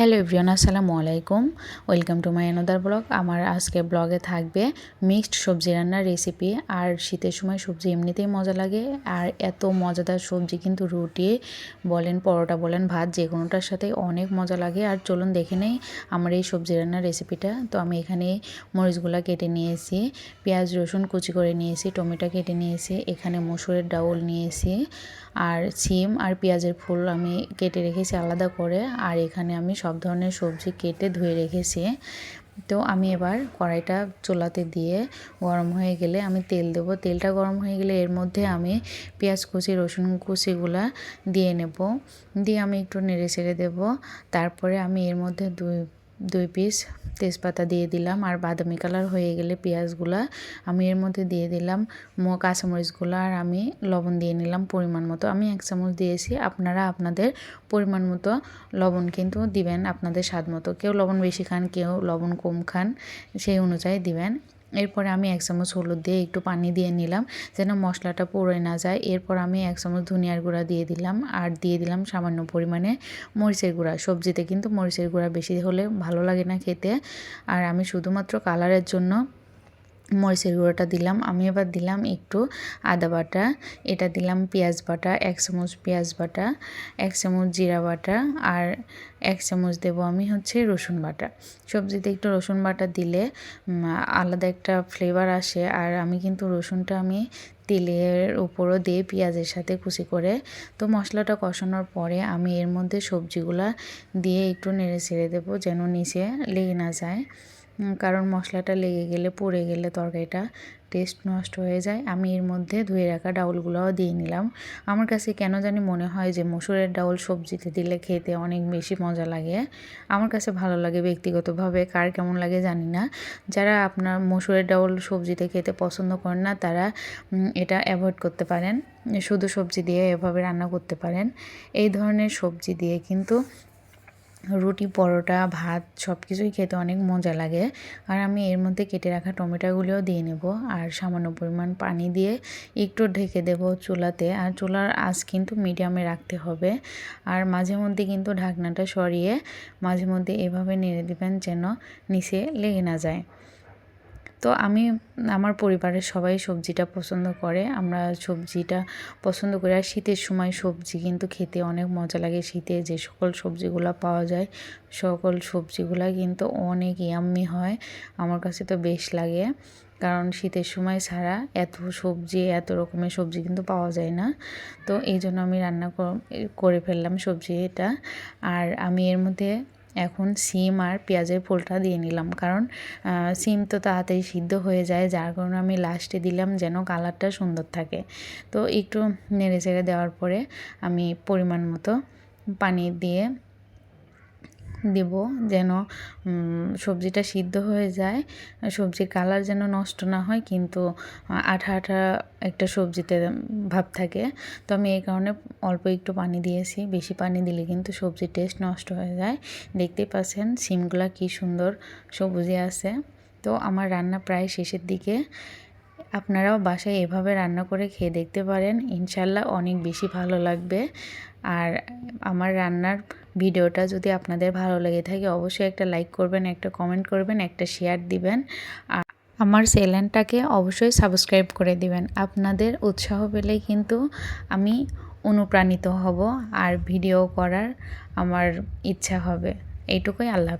Hello everyone, আসসালামু আলাইকুম। Welcome to my another blog আমার আজকে ব্লগে থাকবে মিক্সড সবজি রান্নার রেসিপি আর শীতের সময় সবজি এমনিতেই মজা লাগে। আর এত মজাদার সবজি কিন্তু রুটি, বলেন পরোটা, বলেন ভাত, যে কোনোটার সাথে অনেক মজা লাগে। আর চলুন দেখে নেই আমার এই সবজি রান্নার রেসিপিটা তো আমি এখানে মরিচগুলা কেটে নিয়েছি, পেঁয়াজ, রসুন কুচি করে নিয়েছি, টমেটো কেটে নিয়েছি, এখানে মসুরের ডাউল নিয়েছি। আর সিম আর পেঁয়াজের ফুল আমি কেটে রেখেছি আলাদা করে। আর এখানে আমি সব ধরনের সবজি কেটে ধুয়ে রেখেছি। তো আমি এবার কড়াইটা চুলাতে দিয়ে গরম হয়ে গেলে আমি তেল দেবো। তেলটা গরম হয়ে গেলে এর মধ্যে আমি পেঁয়াজ কুচি, রসুন কুচিগুলো দিয়ে নেব। দিয়ে আমি একটু নেড়ে ছেড়ে দেবো। তারপরে আমি এর মধ্যে দুই দুই পিস তেজপাতা দিয়ে দিলাম। আর বাদামি কালার হয়ে গেলে পেঁয়াজগুলা আমি এর মধ্যে দিয়ে দিলাম। কাঁচামরিচগুলো আর আমি লবণ দিয়ে নিলাম পরিমাণ মতো। আমি এক চামচ দিয়েছি। আপনারা আপনাদের পরিমাণ মতো লবণ কিন্তু দিবেন আপনাদের স্বাদ মতো। কেউ লবণ বেশি খান, কেউ লবণ কম খান, সেই অনুযায়ী দিবেন। এরপরে আমি এক চামচ হলুদ দিয়ে একটু পানি দিয়ে নিলাম, যেন মশলাটা পড়ে না যায়। এরপর আমি এক চামচ ধনিয়ার গুঁড়া দিয়ে দিলাম আর দিয়ে দিলাম সামান্য পরিমাণে মরিচের গুঁড়া। সবজিতে কিন্তু মরিচের গুঁড়া বেশি হলে ভালো লাগে না খেতে। আর আমি শুধুমাত্র কালারের জন্য মরিচের গুঁড়োটা দিলাম। আমি এবার দিলাম একটু আদা বাটা, এটা দিলাম পেঁয়াজ বাটা, এক চামচ পেঁয়াজ বাটা, এক চামচ জিরা বাটা, আর এক চামচ দেবো আমি হচ্ছে রসুন বাটা। সবজিতে একটু রসুন বাটা দিলে আলাদা একটা ফ্লেভার আসে। আর আমি কিন্তু রসুনটা আমি তেলের উপরও দিয়ে পেঁয়াজের সাথে কুচি করে, তো মশলাটা কষানোর পরে আমি এর মধ্যে সবজিগুলা দিয়ে একটু নেড়ে ছেড়ে দেবো যেন নিচে লেগে না যায়। কারণ মশলাটা লেগে গেলে, পড়ে গেলে তরকারিটা টেস্ট নষ্ট হয়ে যায়। আমি এর মধ্যে ধুয়ে রাখা ডাউলগুলোও দিয়ে নিলাম। আমার কাছে কেন জানি মনে হয় যে মসুরের ডাউল সবজিতে দিলে খেতে অনেক বেশি মজা লাগে। আমার কাছে ভালো লাগে ব্যক্তিগতভাবে, কার কেমন লাগে জানি না। যারা আপনার মসুরের ডাউল সবজিতে খেতে পছন্দ করেন না, তারা এটা অ্যাভয়েড করতে পারেন। শুধু সবজি দিয়ে এভাবে রান্না করতে পারেন। এই ধরনের সবজি দিয়ে কিন্তু রুটি, পরোটা, ভাত সব কিছুই খেতে অনেক মজা লাগে। আর আমি এর মধ্যে কেটে রাখা টমেটোগুলিও দিয়ে নেব। আর সামান্য পরিমাণ পানি দিয়ে একটু ঢেকে দেব চুলাতে। আর চুলার আঁচ কিন্তু মিডিয়ামে রাখতে হবে। আর মাঝে মধ্যে কিন্তু ঢাকনাটা সরিয়ে মাঝে মধ্যে এভাবে নেড়ে দেবেন যেন নিচে লেগে না যায়। তো আমি আমার পরিবারের সবাই সবজিটা পছন্দ করে। আমরা সবজিটা পছন্দ করি। আর শীতের সময় সবজি কিন্তু খেতে অনেক মজা লাগে। শীতে যে সকল সবজিগুলো পাওয়া যায়, সকল সবজিগুলো কিন্তু অনেক ইয়াম্মি হয়। আমার কাছে তো বেশ লাগে। কারণ শীতের সময় ছাড়া এত সবজি, এত রকমের সবজি কিন্তু পাওয়া যায় না। তো এই জন্য আমি রান্না করে ফেললাম সবজি এটা আর আমি এর মধ্যে এখন সিম আর পেঁয়াজের ফোলটা দিয়ে নিলাম। কারণ সিম তো তাড়াতাড়ি সিদ্ধ হয়ে যায়, যার কারণে আমি লাস্টে দিলাম যেন কালারটা সুন্দর থাকে। তো একটু নেড়ে চেড়ে দেওয়ার পরে আমি পরিমাণ মতো পানি দিয়ে দেব যেন সবজিটা সিদ্ধ হয়ে যায়, সবজির কালার যেন নষ্ট না হয়, কিন্তু আঠা আঠা একটা সবজিতে ভাব থাকে। তো আমি এই কারণে অল্প একটু পানি দিয়েছি, বেশি পানি দিলে কিন্তু সবজির টেস্ট নষ্ট হয়ে যায়। দেখতেই পাচ্ছেন সিমগুলা কি সুন্দর সবুজে আছে। তো আমার রান্না প্রায় শেষের দিকে। আপনারাও বাসায় এভাবে রান্না করে খেয়ে দেখতে পারেন। ইনশাল্লাহ অনেক বেশি ভালো লাগবে। আর আমার রান্নার ভিডিওটা যদি আপনাদের ভালো লেগে থাকে, অবশ্যই একটা লাইক করবেন, একটা কমেন্ট করবেন, একটা শেয়ার দিবেন। আর আমার চ্যানেলটাকে অবশ্যই সাবস্ক্রাইব করে দিবেন। আপনাদের উৎসাহ পেলেই কিন্তু আমি অনুপ্রাণিত হব, আর ভিডিও করার আমার ইচ্ছা হবে। এইটুকুই, আল্লাহ